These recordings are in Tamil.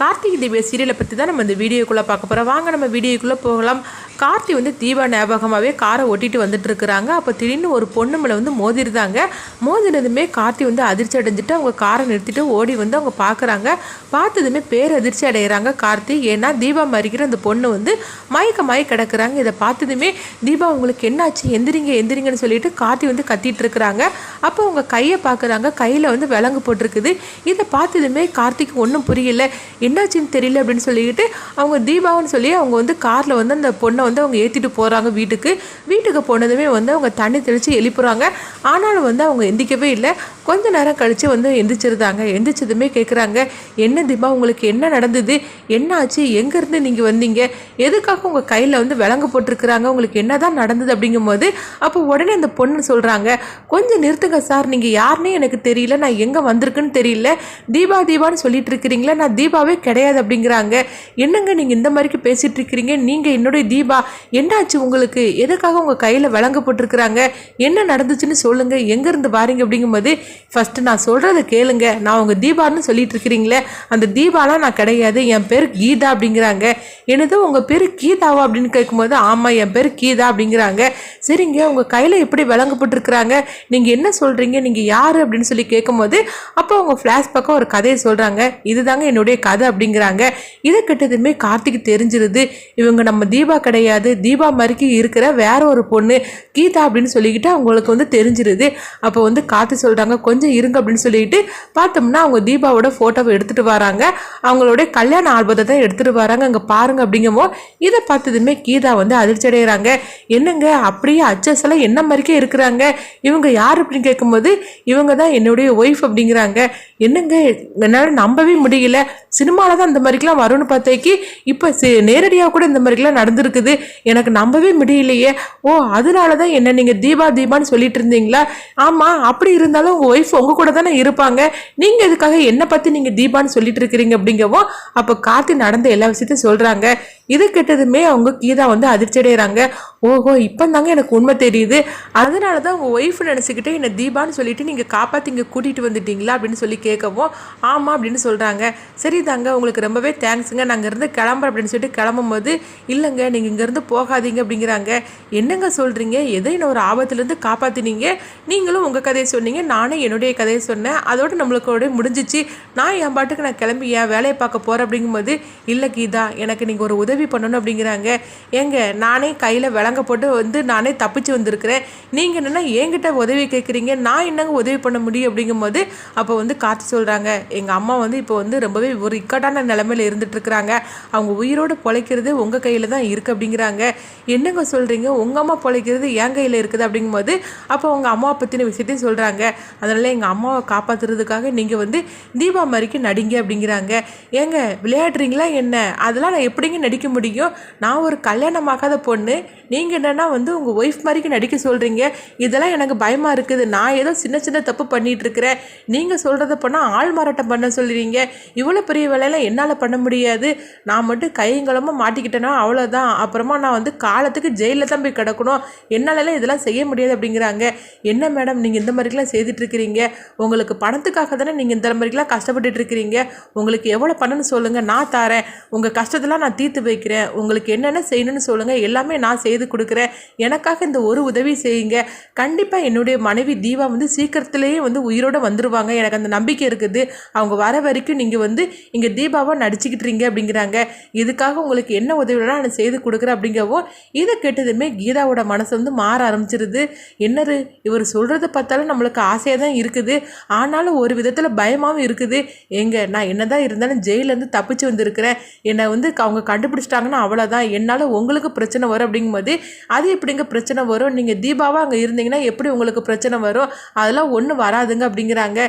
கார்த்திகை தீப சீரியலை பற்றி தான் நம்ம இந்த வீடியோக்குள்ளே பார்க்க போகிறோம் வாங்க நம்ம வீடியோக்குள்ளே போகலாம். கார்த்தி வந்து தீபா ஞாபகமாகவே காரை ஒட்டிட்டு வந்துட்டு இருக்கிறாங்க. அப்போ திடீர்னு ஒரு பொண்ணு மேலே வந்து மோதிருந்தாங்க மோதினதுமே கார்த்தி வந்து அதிர்ச்சி அடைஞ்சிட்டு அவங்க காரை நிறுத்திட்டு ஓடி வந்து அவங்க பார்க்குறாங்க. பார்த்ததுமே பேர் அதிர்ச்சி அடைகிறாங்க கார்த்தி. ஏன்னா தீபா மறிக்கிற அந்த பொண்ணு வந்து மயக்க கிடக்குறாங்க. இதை பார்த்ததுமே தீபா உங்களுக்கு என்னாச்சு? எந்திரிங்க எந்திரிங்கன்னு சொல்லிட்டு கார்த்தி வந்து கத்திட்டு இருக்கிறாங்க. அப்போ அவங்க கையை பார்க்குறாங்க. கையில் வந்து விலங்கு போட்டிருக்குது. இதை பார்த்ததுமே கார்த்திக்கு ஒன்றும் புரியல. என்னாச்சுன்னு தெரியல அப்படின்னு சொல்லிக்கிட்டு அவங்க தீபாவன்னு சொல்லி அவங்க வந்து காரில் வந்து அந்த பொண்ணை வந்து அவங்க ஏற்றிட்டு போகிறாங்க வீட்டுக்கு. வீட்டுக்கு போனதுமே வந்து அவங்க தண்ணி தெளித்து எழுப்புறாங்க. ஆனாலும் வந்து அவங்க எந்திக்கவே இல்லை. கொஞ்ச நேரம் கழித்து வந்து எந்திரிச்சிருந்தாங்க. எந்திரிச்சதுமே கேட்குறாங்க என்ன தீபா உங்களுக்கு என்ன நடந்தது? என்ன ஆச்சு எங்கேருந்து நீங்கள் வந்தீங்க? எதுக்காக உங்கள் கையில் வந்து விலங்கு போட்டிருக்கிறாங்க? உங்களுக்கு என்னதான் நடந்தது? அப்படிங்கும்போது அப்போ உடனே அந்த பொண்ணு சொல்கிறாங்க கொஞ்சம் நிறுத்துங்க சார். நீங்கள் யாருன்னே எனக்கு தெரியல. நான் எங்கே வந்திருக்குன்னு தெரியல. தீபா தீபான்னு சொல்லிட்டு இருக்கிறீங்களா. நான் தீபாவே கிடையாது அப்படிங்கிறாங்க. என்னங்க நீங்கள் இந்த மாதிரிக்கு பேசிகிட்டு இருக்கிறீங்க நீங்கள் என்னுடைய தீபா என்னாச்சு உங்களுக்கு? எதுக்காக உங்கள் கையில் விலங்கு போட்டிருக்கிறாங்க? என்ன நடந்துச்சுன்னு சொல்லுங்கள் எங்கேருந்து வாரீங்க அப்படிங்கும்போது ஃபஸ்ட்டு நான் சொல்கிறத கேளுங்க. நான் உங்கள் தீபான்னு சொல்லிட்டு இருக்கிறீங்களே அந்த தீபாலாம் நான் கிடையாது. என் பேர் கீதா அப்படிங்கிறாங்க. என்னது உங்கள் பேர் கீதாவா அப்படின்னு கேட்கும்போது ஆமாம் என் பேர் கீதா அப்படிங்கிறாங்க. சரிங்க உங்கள் கையில் எப்படி விலங்கு நீங்கள் என்ன சொல்கிறீங்க நீங்கள் யார் அப்படின்னு சொல்லி கேட்கும்போது அப்போ அவங்க ஃப்ளாஷ் பக்கம் ஒரு கதையை சொல்கிறாங்க இதுதாங்க என்னுடைய கதை அப்படிங்கிறாங்க. இதை கிட்டதுமே கார்த்திக் தெரிஞ்சிருது. இவங்க நம்ம தீபா கிடையாது. தீபா மாதிரிக்கு இருக்கிற வேற ஒரு பொண்ணு கீதா அப்படின்னு சொல்லிக்கிட்டு அவங்களுக்கு வந்து தெரிஞ்சிருது. அப்போ வந்து காத்து சொல்கிறாங்க கொஞ்சம் இருங்க அப்படின்னு சொல்லிட்டு பார்த்தோம்னா அவங்க தீபாவோட ஃபோட்டோவை எடுத்துகிட்டு வராங்க. அவங்களுடைய கல்யாண ஆல்பத்தை தான் எடுத்துகிட்டு வராங்க. அங்கே பாருங்க அப்படிங்கமோ இதை பார்த்ததுமே கீதா வந்து அதிர்ச்சி அடைகிறாங்க. என்னங்க அப்படியே அச்சஸெல்லாம் என்ன மாதிரிக்கே இருக்கிறாங்க? இவங்க யார் அப்படின்னு கேட்கும்போது இவங்க தான் என்னுடைய ஒய்ஃப் அப்படிங்கிறாங்க. என்னங்க என்னால் நம்பவே முடியல. சினிமா சினிமாவில் தான் இந்த மாதிரிக்கெலாம் வரும்னு பார்த்தேக்கி இப்போ நேரடியாக கூட இந்த மாதிரிக்கெலாம் நடந்திருக்குது. எனக்கு நம்பவே முடியலையே. ஓ அதனால தான் என்ன நீங்கள் தீபா தீபான்னு சொல்லிட்டு இருந்தீங்களா? ஆமாம் அப்படி இருந்தாலும் உங்கள் ஒய்ஃப் உங்கள் கூட தானே இருப்பாங்க. நீங்கள் இதுக்காக என்னை பற்றி நீங்கள் தீபான்னு சொல்லிட்டு இருக்கிறீங்க அப்படிங்கவும் அப்போ கார்த்தி நடந்த எல்லா விஷயத்தையும் சொல்கிறாங்க இது கெட்டதுமே அவங்க கீதா வந்து அதிர்ச்சி அடைகிறாங்க ஓஹோ இப்போ தாங்க எனக்கு உண்மை தெரியுது. அதனால தான் உங்கள் ஒய்ஃப் நினச்சிக்கிட்டு என்னை தீபான்னு சொல்லிட்டு நீங்கள் காப்பாற்றி இங்கே கூட்டிகிட்டு வந்துட்டீங்களா அப்படின்னு சொல்லி கேட்கவும் ஆமாம் அப்படின்னு சொல்கிறாங்க சரி இல்லைங்க உங்களுக்கு ரொம்பவே தேங்க்ஸுங்க நாங்கள் இருந்து கிளம்புறோம் அப்படின்னு சொல்லிட்டு கிளம்பும்போது இல்லைங்க நீங்கள் இங்கேருந்து போகாதீங்க அப்படிங்கிறாங்க. என்னங்க சொல்கிறீங்க எதை என்ன ஒரு ஆபத்துலேருந்து காப்பாற்றினீங்க நீங்களும் உங்கள் கதையை சொன்னீங்க. நானும் என்னுடைய கதையை சொன்னேன். அதோட நம்மளுக்கு முடிஞ்சிச்சு. நான் என் பாட்டுக்கு நான் கிளம்பி என் வேலையை பார்க்க போகிறேன் அப்படிங்கும்போது இல்லை கீதா எனக்கு நீங்கள் ஒரு உதவி பண்ணணும் அப்படிங்கிறாங்க. ஏங்க நானே கையில் விலங்க போட்டு வந்து நானே தப்பிச்சு வந்திருக்கிறேன். நீங்கள் என்னென்னா என்கிட்ட உதவி கேட்குறீங்க நான் என்னங்க உதவி பண்ண முடியும் அப்படிங்கும்போது அப்போ வந்து காத்து சொல்கிறாங்க எங்கள் அம்மா வந்து இப்போ வந்து ரொம்பவே ஒரு இக்கட்டான நிலமையில இருந்துட்டு இருக்கிறாங்க அவங்க உயிரோடு பொழைக்கிறது உங்கள் கையில் தான் இருக்குது அப்படிங்கிறாங்க. என்னங்க சொல்கிறீங்க உங்கள் அம்மா பொழைக்கிறது என் கையில் இருக்குது அப்படிங்கும்போது அப்போ உங்கள் அம்மாவை பற்றின விஷயத்தையும் சொல்கிறாங்க அதனால் எங்கள் அம்மாவை காப்பாற்றுறதுக்காக நீங்கள் வந்து தீபா மாதிரிக்கு நடிங்க அப்படிங்கிறாங்க. ஏங்க விளையாடுறீங்களா என்ன? அதெல்லாம் நான் எப்படிங்க நடிக்க முடியும்? நான் ஒரு கல்யாணமாகாத பொண்ணு. நீங்கள் என்னென்னா வந்து உங்கள் ஒய்ஃப் மாதிரிக்கு நடிக்க சொல்கிறீங்க இதெல்லாம் எனக்கு பயமாக இருக்குது. நான் ஏதோ சின்ன சின்ன தப்பு பண்ணிகிட்ருக்கிறேன் நீங்கள் சொல்கிறத பண்ணால் ஆள் மாறாட்டம் பண்ண சொல்லுவீங்க இவ்வளோ பெரிய வேலையெல்லாம் என்னால் பண்ண முடியாது. நான் மட்டும் கையங்கலமாக மாட்டிக்கிட்டேன்னா அவ்வளோதான் அப்புறமா நான் வந்து காலத்துக்கு ஜெயிலில் தான் போய் கிடக்கணும். என்னாலலாம் இதெல்லாம் செய்ய முடியாது அப்படிங்கிறாங்க. என்ன மேடம் நீங்கள் இந்த மாதிரிலாம் செய்துட்டு இருக்கிறீங்க? உங்களுக்கு பணத்துக்காக தானே நீங்கள் இந்த மாதிரிலாம் கஷ்டப்பட்டுட்டு இருக்கிறீங்க? உங்களுக்கு எவ்வளோ பண்ணணும்னு சொல்லுங்கள் நான் தரேன். உங்கள் கஷ்டத்தெல்லாம் நான் தீர்த்து வைக்கிறேன். உங்களுக்கு என்னென்ன செய்யணும்னு சொல்லுங்கள் எல்லாமே நான் செய்து கொடுக்குறேன். எனக்காக இந்த ஒரு உதவி செய்யுங்க. கண்டிப்பாக என்னுடைய மனைவி தீபா வந்து சீக்கிரத்துலேயே வந்து உயிரோடு வந்துடுவாங்க எனக்கு அந்த நம்பிக்கை இருக்குது. அவங்க வர வரைக்கும் நீங்கள் வந்து இங்கே தீபாவாக நடிச்சுக்கிட்டுறீங்க அப்படிங்கிறாங்க. இதுக்காக உங்களுக்கு என்ன உதவி நான் செய்து கொடுக்குறேன் அப்படிங்கவும் இதை கேட்டதுமே கீதாவோட மனசு வந்து மாற ஆரம்பிச்சிருது. என்னது? இவர் சொல்கிறத பார்த்தாலும் நம்மளுக்கு ஆசையாக தான் இருக்குது. ஆனாலும் ஒரு விதத்தில் பயமாகவும் இருக்குது. எங்க நான் என்னதான் இருந்தாலும் ஜெயிலேருந்து தப்பிச்சு வந்திருக்கிறேன். என்னை வந்து அவங்க கண்டுபிடிச்சிட்டாங்கன்னா அவ்வளோதான் என்னால் உங்களுக்கு பிரச்சனை வரும் அப்படிங்கும்போது அது எப்படிங்க பிரச்சனை வரும்? நீங்கள் தீபாவாக அங்கே இருந்தீங்கன்னா எப்படி உங்களுக்கு பிரச்சனை வரும்? அதெல்லாம் ஒன்றும் வராதுங்க அப்படிங்கிறாங்க.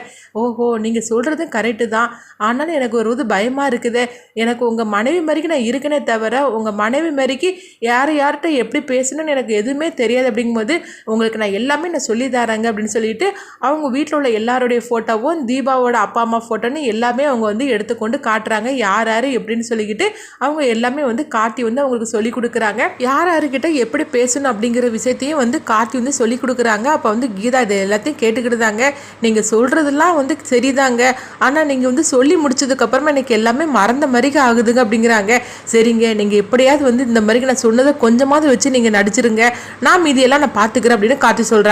ஓஹோ நீங்கள் சொல்கிறதும் கரெக்டு தான். ஆனாலும் எனக்கு ஒரு இது பயமாக இருக்குது? எனக்கு உங்கள் மனைவி மாதிரிக்கு நான் இருக்கனே தவிர உங்கள் மனைவி மாதிரிக்கு யார் யார்கிட்ட எப்படி பேசணும்னு எனக்கு எதுவுமே தெரியாது அப்படிங்கும்போது உங்களுக்கு நான் எல்லாமே நான் சொல்லி தரேங்க அப்படின்னு சொல்லிட்டு அவங்க வீட்டில் உள்ள எல்லாருடைய ஃபோட்டோவும் தீபாவோட அப்பா அம்மா ஃபோட்டோன்னு எல்லாமே அவங்க வந்து எடுத்துக்கொண்டு காட்டுறாங்க. யார் யார் எப்படின்னு சொல்லிக்கிட்டு அவங்க எல்லாமே வந்து காட்டி வந்து அவங்களுக்கு சொல்லி கொடுக்குறாங்க. யார் யாருக்கிட்ட எப்படி பேசணும் அப்படிங்கிற விஷயத்தையும் வந்து கார்த்தி வந்து சொல்லி கொடுக்குறாங்க. அப்போ வந்து கீதா இது எல்லாத்தையும் கேட்டுக்கிட்டு தாங்க. நீங்கள் சொல்கிறதெல்லாம் வந்து சரிதாங்க. ஆனால் நீங்கள் வந்து சொல்லி முடிச்சதுக்கப்புறமா நீங்கள் எனக்கு எல்லாமே மறந்த மாதிரிக்கு ஆகுதுங்க அப்படிங்கிறாங்க. சரிங்க நீங்கள் எப்படியாவது வந்து இந்த மாதிரி நான் சொன்னதை கொஞ்சமாவது வச்சு நீங்கள் நடிச்சிருங்க. நான் மீதியெல்லாம் நான் பார்த்துக்கிறேன் அப்படின்னு கார்த்தி சொல்கிறேன்